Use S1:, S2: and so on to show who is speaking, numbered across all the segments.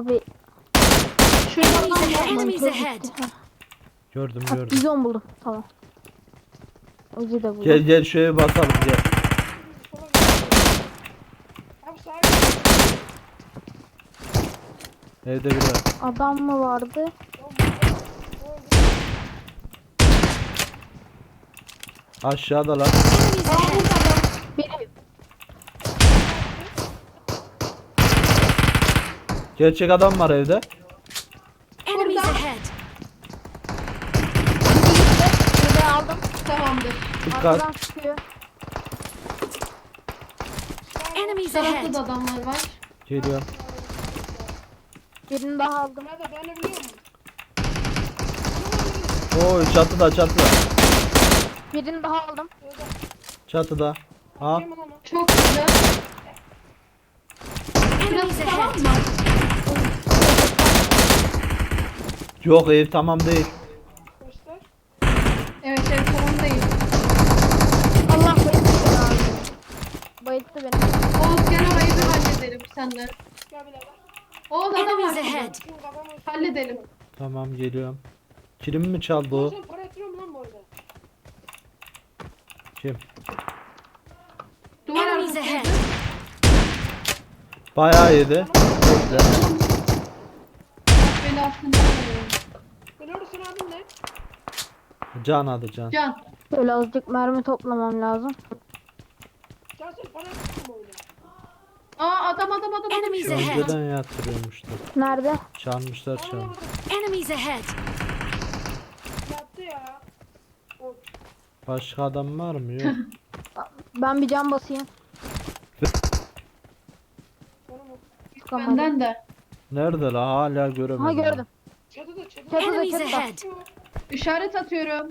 S1: Abi
S2: Şuradan
S3: Enemies ahead!
S2: lan.
S3: Enemies ahead!
S4: Gördüm
S1: Ha,
S4: gördüm.
S1: bizon buldum. Tamam. Uzi de buldum.
S4: Gel gel eve basalım gel. Evde biri var.
S1: Adam mı vardı?
S4: Aşağıda lan.
S3: Enemies ahead!
S1: Biri.
S4: Gerçek adam var evde.
S3: Enemies ahead!
S1: De aldım.
S2: Tamamdır.
S4: Dikkat.
S1: Arkadan sıkıyor.
S3: Enemies
S2: Tarafta
S3: ahead!
S2: da adamlar var.
S4: Geliyorum.
S1: Birini daha aldım.
S2: Nerede ben de biliyor musun?
S4: Oy çatıda çatıda.
S1: Birini daha aldım.
S4: Çatıda. Ha?
S2: Kim onu?
S5: Çok güzel.
S3: Enemies
S5: Tamam
S3: ahead!
S5: mı?
S4: Yok ev tamam değil.
S2: Göster.
S5: Evet evet tamam değil.
S1: Allah bayılttı beni abi. Bayılttı beni.
S5: Oğuz gel orayı bir halledelim senden.
S2: Gel birader.
S5: Oğuz adam
S3: Enemies
S5: var.
S3: ahead!
S2: Kim kafamı
S5: Halledelim.
S4: Tamam geliyorum. Kilim mi çaldı o?
S2: Sen para yatırıyor mu lan bu arada?
S4: Kim?
S5: Duvar
S3: Enemies
S5: arkası.
S3: ahead!
S4: Bayağı yedi. Bekle.
S5: Belasını
S2: Biliyorsun abin ne?
S4: Can adı can.
S5: Can.
S1: Böyle azıcık mermi toplamam lazım.
S2: Can sen oyuna?
S5: Aa adam adam adam.
S3: Enemies ahead!
S4: önceden yatırıyormuştu.
S1: Nerede?
S4: Çalmışlar çalmış.
S3: Enemies ahead!
S2: Yattı ya. O
S4: Başka adam var mı? Yok.
S1: Ben bir cam basayım.
S2: onu mu?
S1: Çıkamadım.
S5: Benden de.
S4: Nerede la? Hala göremedim.
S1: Ha gördüm.
S2: Çatıda çatıda.
S1: Çatıda
S3: Enemies
S1: çatıda.
S3: ahead!
S5: İşaret atıyorum.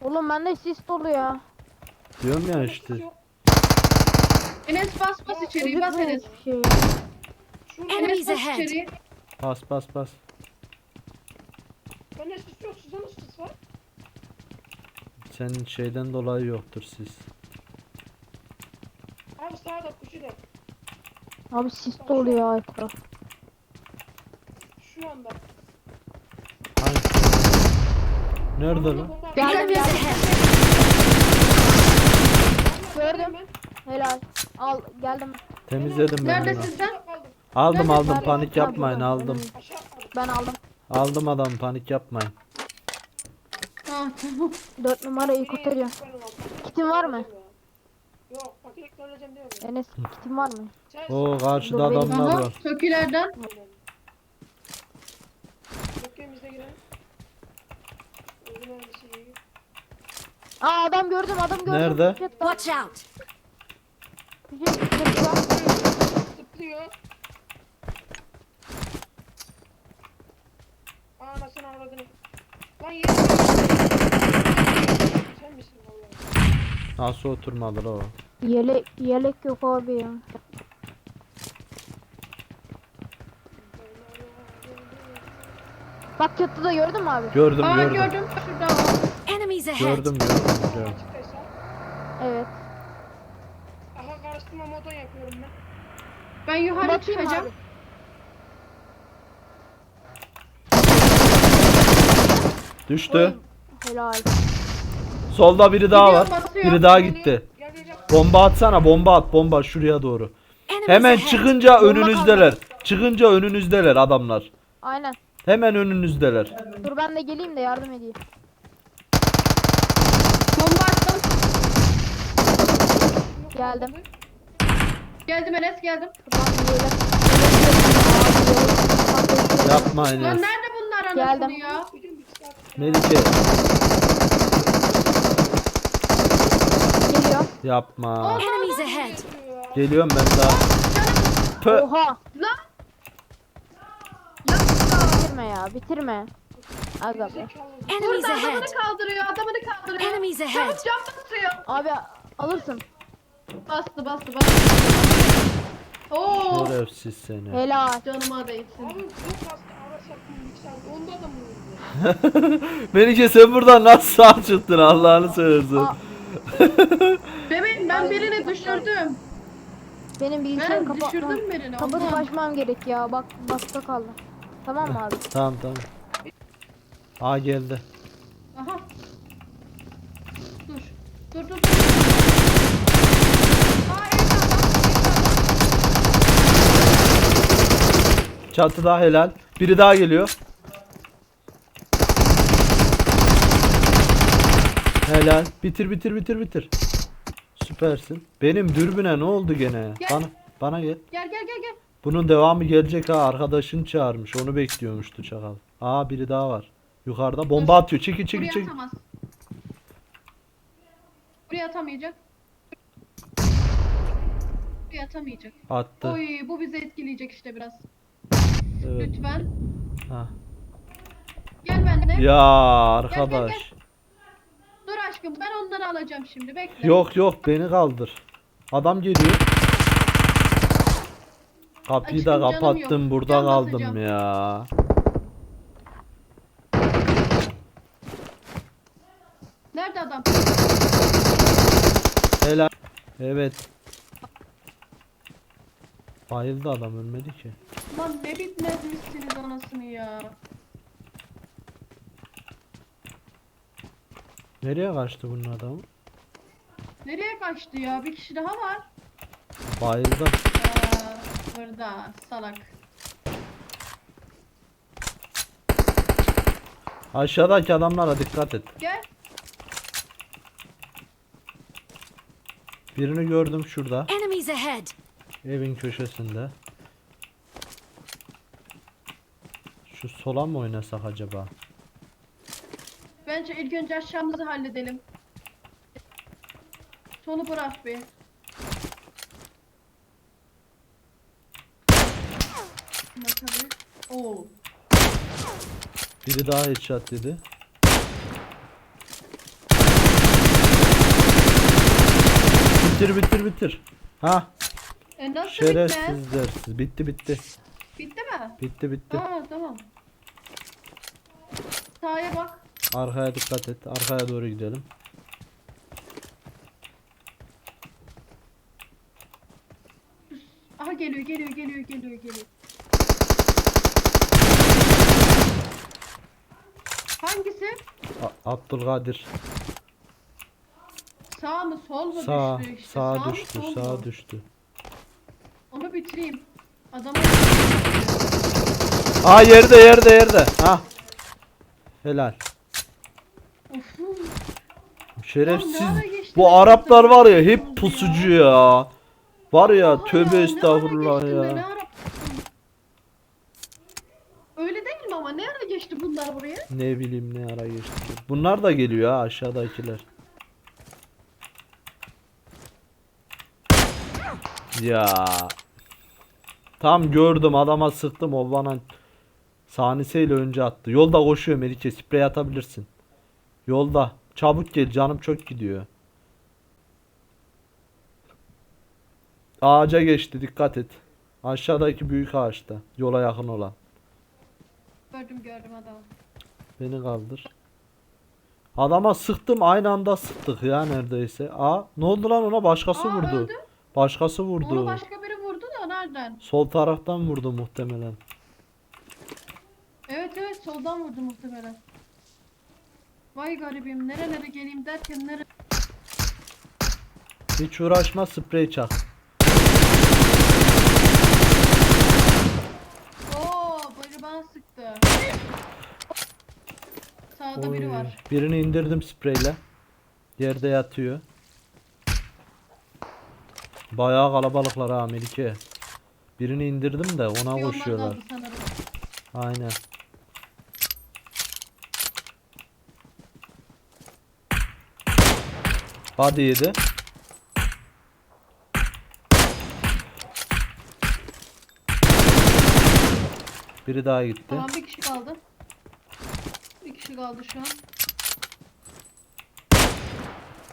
S1: Oğlum bende sis dolu ya.
S4: Diyorum ya işte.
S5: Enes bas bas içeriye bas
S1: Gözükmüyor
S5: Enes.
S1: hiçbir şey.
S2: Şurada.
S5: Enes
S3: Enemies
S5: bas
S3: ahead!
S5: içeriye.
S4: Bas bas bas.
S2: Ben ne sis yok. Sizde nasıl sis var?
S4: Senin şeyden dolayı yoktur siz.
S2: Abi sağda kuşu da.
S1: Abi sis dolu ya etraf.
S2: Şu anda.
S4: Hangisi? Nerede lan?
S1: Geldim geldim. Gördüm. Helal. Al geldim.
S4: Temizledim ben bunu.
S5: Neredesin sen?
S4: Aldım aldım panik yapmayın aldım.
S1: Ben aldım.
S4: Aldım adam panik yapmayın.
S5: Ha tamam.
S1: 4 numarayı
S2: aldım.
S1: Kitin var mı?
S2: Yok fakirlikle öleceğim diyorum.
S1: Enes kitin var mı?
S4: Oo karşıda
S1: Dur, benim-
S4: adamlar
S5: Aha
S4: var.
S5: Tökülerden.
S1: Aa adam gördüm adam gördüm.
S4: Nerede?
S3: Watch out!
S2: Zıplıyor. Aa anasını avradını. Lan yeri Sen misin vallahi?
S4: Nasıl oturmadı la o?
S1: Yelek, yelek yok abi ya. Bak çatıda gördün mü abi?
S4: Gördüm
S5: Aa
S4: gördüm.
S5: gördüm. Şurada var.
S3: Enemies ahead!
S4: Gördüm gördüm gördüm.
S2: Açıktaysa.
S1: Evet.
S2: Aha karıştırma moda yapıyorum ben.
S5: Ben yukarı
S1: Bakayım
S5: çıkacağım.
S1: abi.
S4: Düştü.
S1: Oy, Helal.
S4: Solda biri daha var.
S5: Gidiyor, basıyor.
S4: Biri daha gitti.
S2: Gel gel gel.
S4: Bomba atsana bomba at bomba şuraya doğru.
S3: Enemies
S4: Hemen
S3: ahead!
S4: çıkınca önünüzdeler. Çıkınca önünüzdeler adamlar.
S1: Aynen.
S4: Hemen önünüzdeler.
S1: Dur ben de geleyim de yardım edeyim.
S5: Bomba attım.
S1: Geldim.
S5: Geldim Enes geldim.
S4: Yapma
S5: Lan
S4: Enes.
S5: nerede bunlar anasını
S1: Geldim.
S5: ya?
S2: Bir saat.
S4: Melike
S1: Geliyor.
S4: yapma.
S3: Enemies ahead!
S4: Geliyorum ben daha. Pö.
S1: Oha.
S5: Lan.
S1: Bitirme ya bitirme. Aga be.
S3: Enemies
S5: Burada
S3: ahead!
S5: adamını kaldırıyor. Adamını kaldırıyor.
S3: Enemies ahead!
S5: Çabuk cam basıyor.
S1: Abi alırsın.
S5: Bastı bastı bastı. Oo.
S4: Şerefsiz seni.
S1: Helal.
S5: Canıma değsin.
S2: Çok. Ara. Onda da mı vurdu?
S4: Melike sen buradan nasıl sağ çıktın Allah'ını seversen.
S1: Aa.
S5: Bebeğim ben birini düşürdüm.
S1: Benim bilgisayarı
S5: Ben
S1: kapatmam.
S5: düşürdüm birini.
S1: Kapatıp açmam gerek ya. Bak bakta kaldı. Tamam mı abi?
S4: Tamam tamam. Aa geldi.
S5: Aha. Dur. Dur dur dur. Aa evet adam.
S4: Çatıda helal. Biri daha geliyor. Helal. Bitir bitir bitir bitir. Süpersin. Benim dürbüne ne oldu gene?
S5: Gel.
S4: Bana bana gel.
S5: Gel gel gel gel.
S4: Bunun devamı gelecek ha. Arkadaşın çağırmış. Onu bekliyormuştu çakal. Aa biri daha var. Yukarıda bomba atıyor. Çeki çeki
S5: Buraya
S4: çeki.
S5: atamaz. Buraya atamayacak. Buraya atamayacak.
S4: Attı.
S5: Oy bu bizi etkileyecek işte biraz.
S4: Evet.
S5: Lütfen.
S4: Ha.
S5: Gel benimle.
S4: Ya
S5: gel,
S4: arkadaş.
S5: Dur aşkım ben onları alacağım şimdi bekle.
S4: Yok yok beni kaldır. Adam geliyor. Kapıyı da
S5: Aşkım, canım
S4: kapattım
S5: yok.
S4: burada
S5: Can
S4: kaldım
S5: basacağım.
S4: ya.
S5: Nerede adam?
S4: Helal. Evet. Bayıldı adam ölmedi ki.
S5: Lan ne bitmezmişsiniz anasını ya.
S4: Nereye kaçtı bunun adamı?
S5: Nereye kaçtı ya? Bir kişi daha var.
S4: Bayıldı.
S5: Aa, burada salak.
S4: Aşağıdaki adamlara dikkat et.
S5: Gel.
S4: Birini gördüm şurada.
S3: Enemies ahead!
S4: Evin köşesinde. Şu sola mı oynasak acaba?
S5: Bence ilk önce aşağımızı halledelim. Solu bırak bir. Bakalım. Oo.
S4: Biri daha headshot dedi. Bitir bitir bitir. Ha
S5: E nasıl bitmez?
S4: şerefsizler siz. Bitti bitti.
S5: Bitti mi?
S4: Bitti bitti.
S5: Aa tamam. Sağa bak.
S4: Arkaya dikkat et. Arkaya doğru gidelim.
S5: Aha geliyor geliyor geliyor geliyor geliyor. Hangisi?
S4: A- Abdülkadir.
S5: Sağ mı sol mu
S4: Sağ
S5: düştü işte?
S4: sağ
S5: mı,
S4: düştü.
S5: sol
S4: Sağ
S5: mu?
S4: düştü.
S5: Onu bitireyim. Adama
S4: Aa yerde yerde yerde. Ha. Helal. Şerefsiz. Bu Araplar var ya hep pusucu ya. Var ya
S5: Oha
S4: tövbe
S5: ya,
S4: estağfurullah ya.
S5: ara- Öyle değil mi ama ne ara geçti bunlar buraya?
S4: Ne bileyim ne ara geçti. Bunlar da geliyor ha aşağıdakiler. Ya. Tam gördüm adama sıktım o bana saniseyle önce attı. Yolda koşuyor Melike sprey atabilirsin. Yolda. Çabuk gel canım çok gidiyor. Ağaca geçti dikkat et. Aşağıdaki büyük ağaçta. Yola yakın olan.
S5: Gördüm gördüm adamı.
S4: Beni kaldır. Adama sıktım aynı anda sıktık ya neredeyse. Aa ne oldu lan ona başkası
S5: Aa,
S4: vurdu.
S5: öldü.
S4: Başkası vurdu.
S5: Onu başka biri vurdu da nereden?
S4: Sol taraftan vurdu muhtemelen.
S5: Evet evet soldan vurdu muhtemelen. Vay garibim nerelere geleyim derken nere...
S4: Hiç uğraşma sprey çak.
S5: Oo biri bana sıktı. Biri
S4: Oy,
S5: var.
S4: Birini indirdim spreyle. Yerde yatıyor. Bayağı kalabalıklar ha Melike. Birini indirdim de ona
S5: Bir
S4: koşuyorlar.
S5: sanırım.
S4: Aynen. Body yedi. Biri daha gitti.
S5: Tamam bir kişi kaldı. Bir kişi kaldı şu an.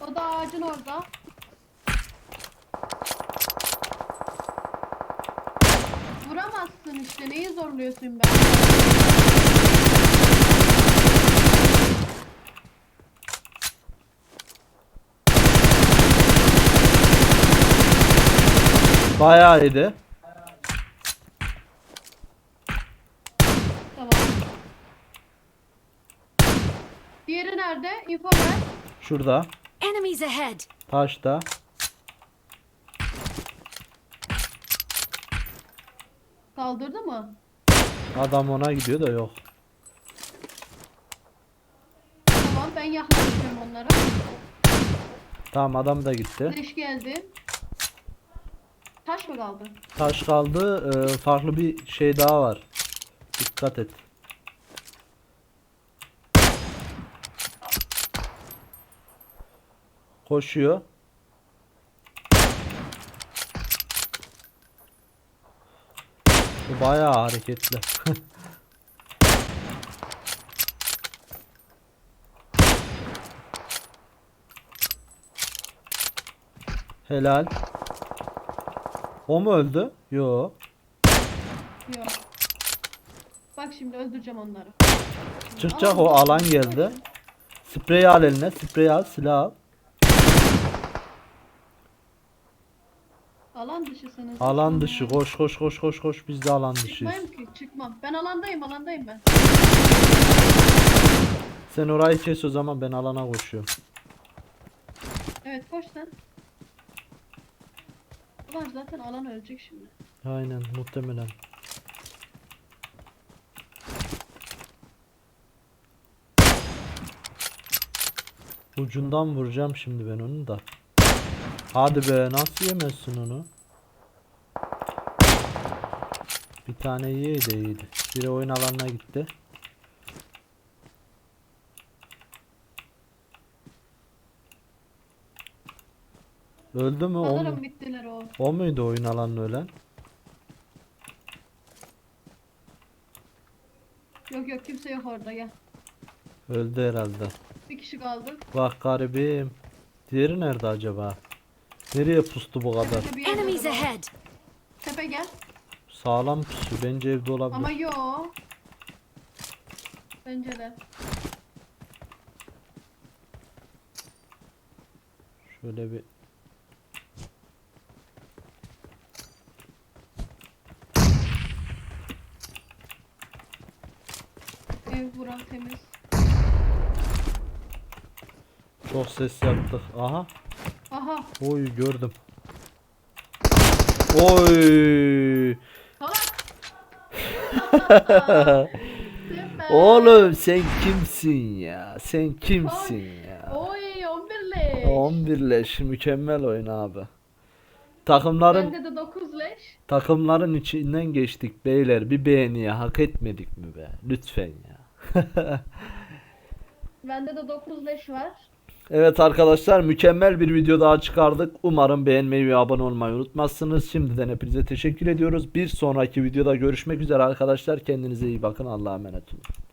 S5: O da ağacın orada. Vuramazsın işte neyi zorluyorsun ben?
S4: Bayağı iyiydi.
S5: Tamam. Diğeri nerede? İnfo ver.
S4: Şurada.
S3: Enemies ahead!
S4: Taşta.
S5: Kaldırdı mı?
S4: Adam ona gidiyor da yok.
S5: Tamam ben yaklaşıyorum onlara.
S4: Tamam adam da gitti.
S5: Leş geldi. Taş mı kaldı?
S4: Taş kaldı. Ee, farklı bir şey daha var. Dikkat et. Koşuyor. Bu bayağı hareketli. Helal. O mu öldü? Yo.
S5: Yok. Bak şimdi öldüreceğim onları.
S4: Çıkacak o alan geldi. Sprey al eline. Sprey al. Silah al.
S5: Alan dışısınız.
S4: Alan dışı. Koş koş koş koş koş. Biz de alan dışıyız.
S5: Çıkmayayım ki çıkmam. Ben alandayım alandayım ben.
S4: Sen orayı kes o zaman ben alana koşuyorum.
S5: Evet koş sen. Ulan zaten alan ölecek şimdi.
S4: Aynen muhtemelen. Ucundan vuracağım şimdi ben onu da. Hadi be nasıl yemezsin onu? Bir tane yiyeydi iyiydi. Biri oyun alanına gitti. Öldü mü? O, mu?
S5: Sanırım bittiler o.
S4: o muydu oyun alanına ölen?
S5: Yok yok kimse yok orada gel.
S4: Öldü herhalde.
S5: Bir kişi kaldı.
S4: Bak garibim. Diğeri nerede acaba? Nereye pustu bu kadar?
S3: Enemies ahead!
S5: Tepe gel.
S4: Sağlam pusu. Bence evde olabilir.
S5: Ama yo. Bence de.
S4: Şöyle bir
S5: Ev buran temiz.
S4: çok ses yaptık. Aha.
S5: Aha.
S4: Oy gördüm. Oy.
S5: Süper.
S4: Oğlum sen kimsin ya? Sen kimsin ya?
S5: Oy 11 leş.
S4: 11 leş mükemmel oyun abi. Takımların
S5: Bende de 9 leş.
S4: takımların içinden geçtik beyler. Bir beğeniye hak etmedik mi be? Lütfen ya.
S5: Bende de 9 leş var.
S4: Evet arkadaşlar mükemmel bir video daha çıkardık. Umarım beğenmeyi ve abone olmayı unutmazsınız. Şimdiden hepinize teşekkür ediyoruz. Bir sonraki videoda görüşmek üzere arkadaşlar. Kendinize iyi bakın. Allah'a emanet olun.